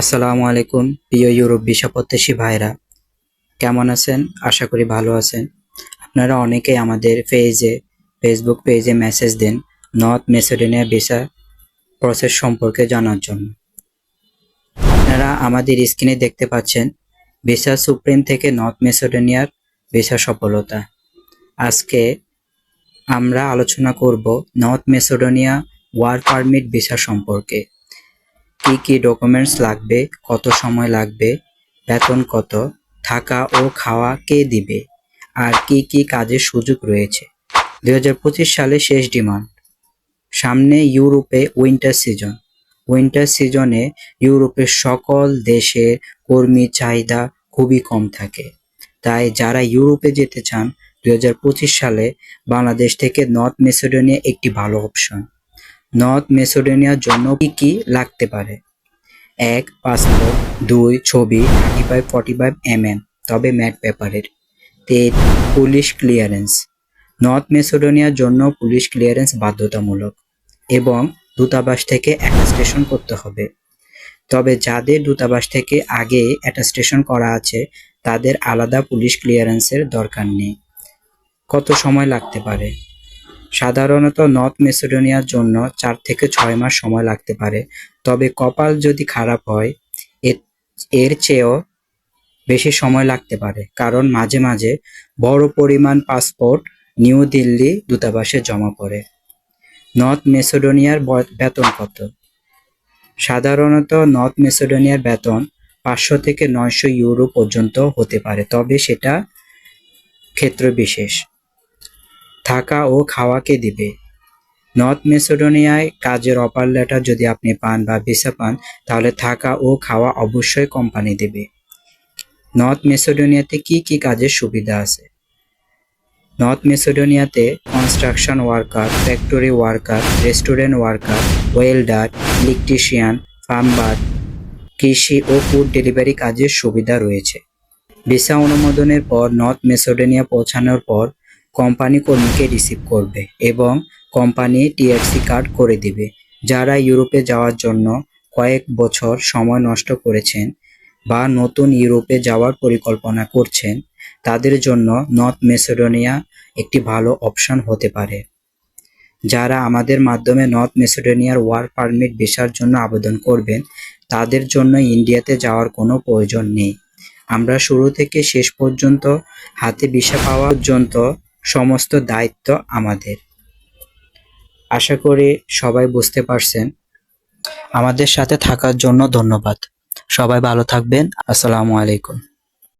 আসসালামু আলাইকুম, প্রিয় ইউরোপ ভিসা প্রত্যাশী ভাইরা কেমন আছেন? আশা করি ভালো আছেন। আপনারা অনেকেই আমাদের পেজে ফেসবুক পেজে মেসেজ দেন নর্থ মেসিডোনিয়া ভিসা প্রসেস সম্পর্কে জানার জন্য। আপনারা আমাদের স্ক্রিনে দেখতে পাচ্ছেন ভিসা সুপ্রিম থেকে নর্থ মেসিডোনিয়ার ভিসা সফলতা। আজকে আমরা আলোচনা করব North Macedonia war permit visa সম্পর্কে। কি কি ডকুমেন্টস লাগবে, কত সময় লাগবে, বেতন কত, থাকা ও খাওয়া কে দিবে, আর কি কি কাজের সুযোগ রয়েছে। দুই হাজার পঁচিশ সালে শেষ ডিমান্ড। সামনে ইউরোপে উইন্টার সিজন উইন্টার সিজনে ইউরোপের সকল দেশের কর্মী চাহিদা খুবই কম থাকে। তাই যারা ইউরোপে যেতে চান, দুই হাজার পঁচিশ সালে বাংলাদেশ থেকে নর্থ মেসিডোনিয়া একটি ভালো অপশন নর্থ মেসিডোনিয়ার জন্য কি কি লাগতে পারে? এক পাসপোর্ট দুই, ছবি thirty five forty five M M তবে ম্যাট পেপারের। তিন পুলিশ ক্লিয়ারেন্স নর্থ মেসিডোনিয়ার জন্য পুলিশ ক্লিয়ারেন্স বাধ্যতামূলক এবং দূতাবাস থেকে অ্যাটাস্টেশন করতে হবে। তবে যাদের দূতাবাস থেকে আগে অ্যাটাস্টেশন করা আছে, তাদের আলাদা পুলিশ ক্লিয়ারেন্সের দরকার নেই। কত সময় লাগতে পারে? সাধারণত নর্থ মেসিডোনিয়ার জন্য চার থেকে ছয় মাস সময় লাগতে পারে। তবে কপাল যদি খারাপ হয়, এর- চেয়েও বেশি সময় লাগতে পারে। কারণ মাঝে মাঝে বড় পরিমাণ পাসপোর্ট নিউ দিল্লি দূতাবাসে জমা পড়ে। নর্থ মেসিডোনিয়ার বেতন কত? সাধারণত নর্থ মেসিডোনিয়ার বেতন পাঁচশো থেকে নয়শো ইউরো পর্যন্ত হতে পারে, তবে সেটা ক্ষেত্র বিশেষ। থাকা ও খাওয়াকে দিবে। নর্থ মেসোডোনিয়ায় কাজের অপার লেটার যদি আপনি পান বা ভিসা পান, তাহলে থাকা ও খাওয়া অবশ্যই কোম্পানি দেবে। নর্থ মেসোডোনিয়াতে কি কি কাজের সুবিধা আছে? North মেসোডোনিয়াতে construction worker, factory worker, restaurant worker, welder, electrician, farmer, কৃষি ও ফুড ডেলিভারি কাজের সুবিধা রয়েছে। ভিসা অনুমোদনের পর নর্থ মেসোডোনিয়া পৌঁছানোর পর কোম্পানি কর্মীকে রিসিভ করবে এবং কোম্পানি টিএফসি কার্ড করে দিবে। যারা ইউরোপে যাওয়ার জন্য কয়েক বছর সময় নষ্ট করেছেন বা নতুন ইউরোপে যাওয়ার পরিকল্পনা করছেন, তাদের জন্য নর্থ মেসিডোনিয়া একটি ভালো অপশন হতে পারে। যারা আমাদের মাধ্যমে নর্থ মেসিডোনিয়ার ওয়ার্ক পারমিট ভিসার জন্য আবেদন করবেন, তাদের জন্য ইন্ডিয়াতে যাওয়ার কোনো প্রয়োজন নেই। আমরা শুরু থেকে শেষ পর্যন্ত হাতে ভিসা পাওয়া পর্যন্ত সমস্ত দায়িত্ব আমাদের। আশা করি সবাই বুঝতে পারছেন। আমাদের সাথে থাকার জন্য ধন্যবাদ। সবাই ভালো থাকবেন। আসসালামু আলাইকুম।